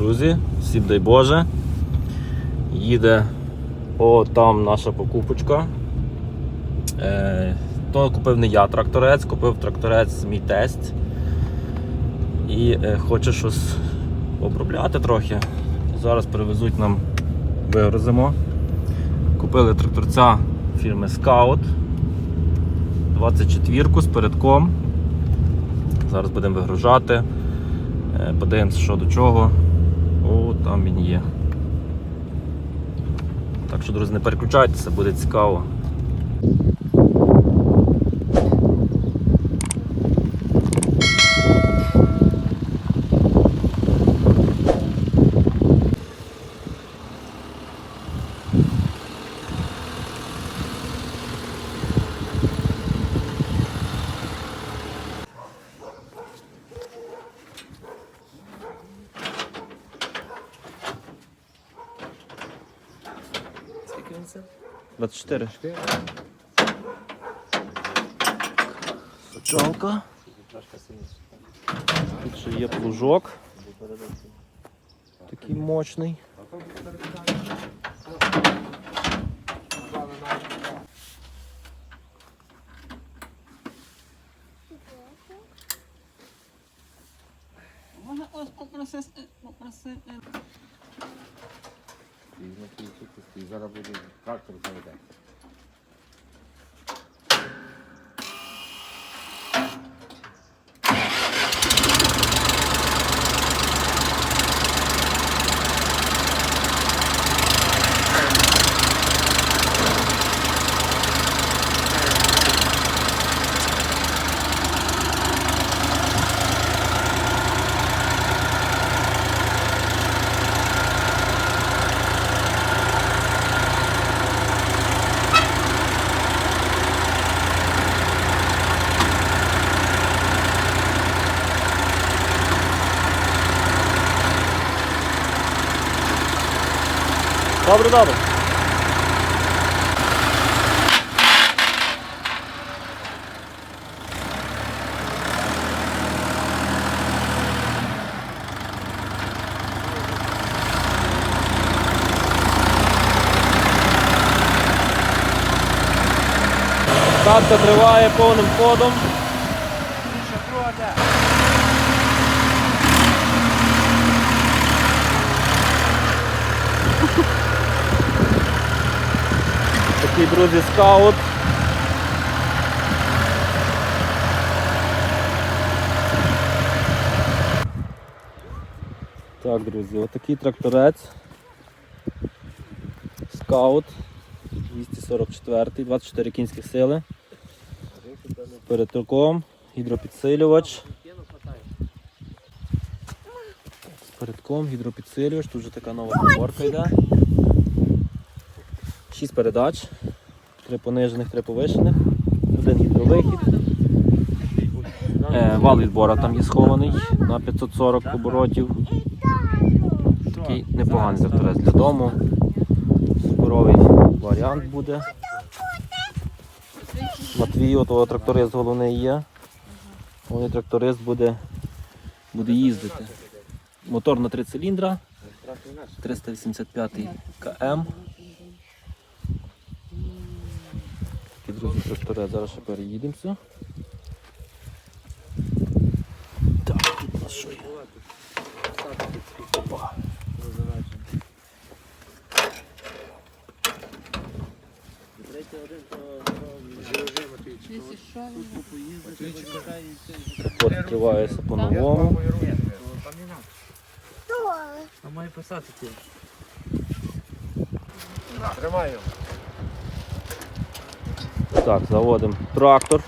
Друзі, всім дай Боже. Їде о, там наша покупочка. Е, то купив не я тракторець, купив тракторець мій тесть. І е, хоче щось обробляти трохи. Зараз привезуть нам, вигрузимо. Купили тракторця фірми Scout. 24 з передком. Зараз будемо вигружати. Е, Подивимося, що до чого. Там він є. Так що, друзі, не переключайтеся, буде цікаво. Це? 24. Сочалка. Тут ще є плужок. Такий мощний. Можна ось попросити, попросити. І на тій чутності зараз буде трактор заведе. Добре, добре. Катка триває повним ходом. Такий, друзі, скаут. Так, друзі, отакий тракторець. Скаут 244, 24 кінських сили. З передком, гідропідсилювач. З передком, гідропідсилювач, тут вже така нова коморка йде. 6 передач, 3 понижених, 3 повишених, один гідровихід. Е, вал відбора там є схований на 540 оборотів. Такий непоганий тракторець для дому. Суперовий варіант буде. Матвій, того тракторист головний є. Головний тракторист буде, буде їздити. Мотор на 3 циліндра, 385 км. Друзі трактори, зараз ще переїдемося. Так, тут у нас що є? Опа. От відкривається по-новому. А має писати ті. Тримаю. Так, заводимо трактор.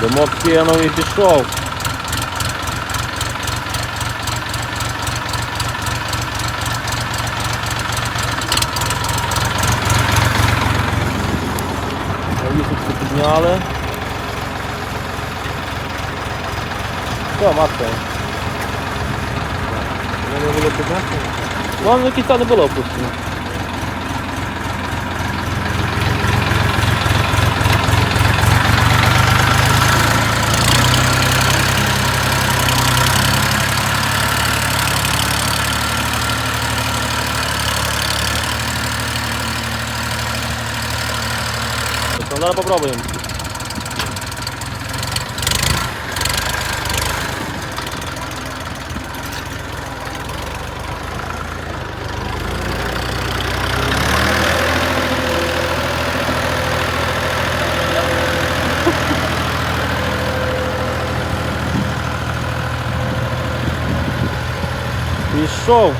Димок кинув і пішов. Навісочку підняли. Все, матка. Воно було піднати? Mam wypisany bolo opuszczony. Надо попробуем. Пішов.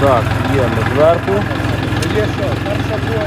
Так, є ми зверху. Є що, перша була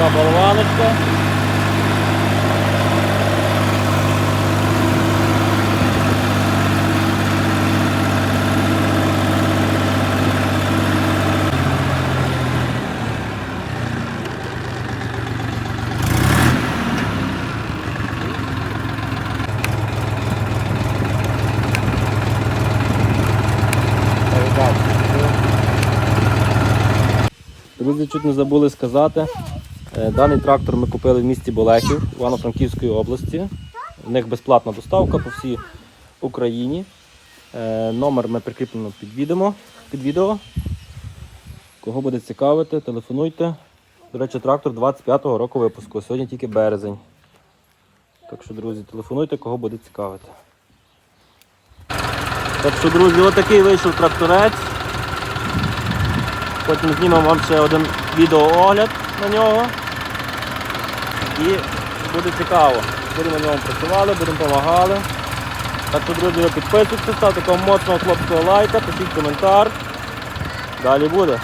така болваночка. Друзі, чуть не забули сказати. Е, Даний трактор ми купили в місті Болехів Івано-Франківської області. В них безплатна доставка по всій Україні. Е, Номер ми прикріплено під відео. Під відео. Кого буде цікавити, телефонуйте. До речі, трактор 25-го року випуску. Сьогодні тільки березень. Так що, друзі, телефонуйте, кого буде цікавити. Так що, друзі, отакий вийшов тракторець. Потім знімемо вам ще один відеоогляд на нього. І буде цікаво. Будемо на ньому працювали, будемо допомагали. Так що, друзі, підписуйтесь, ставте такого моцного хлопського лайка, пишіть коментар. Далі буде.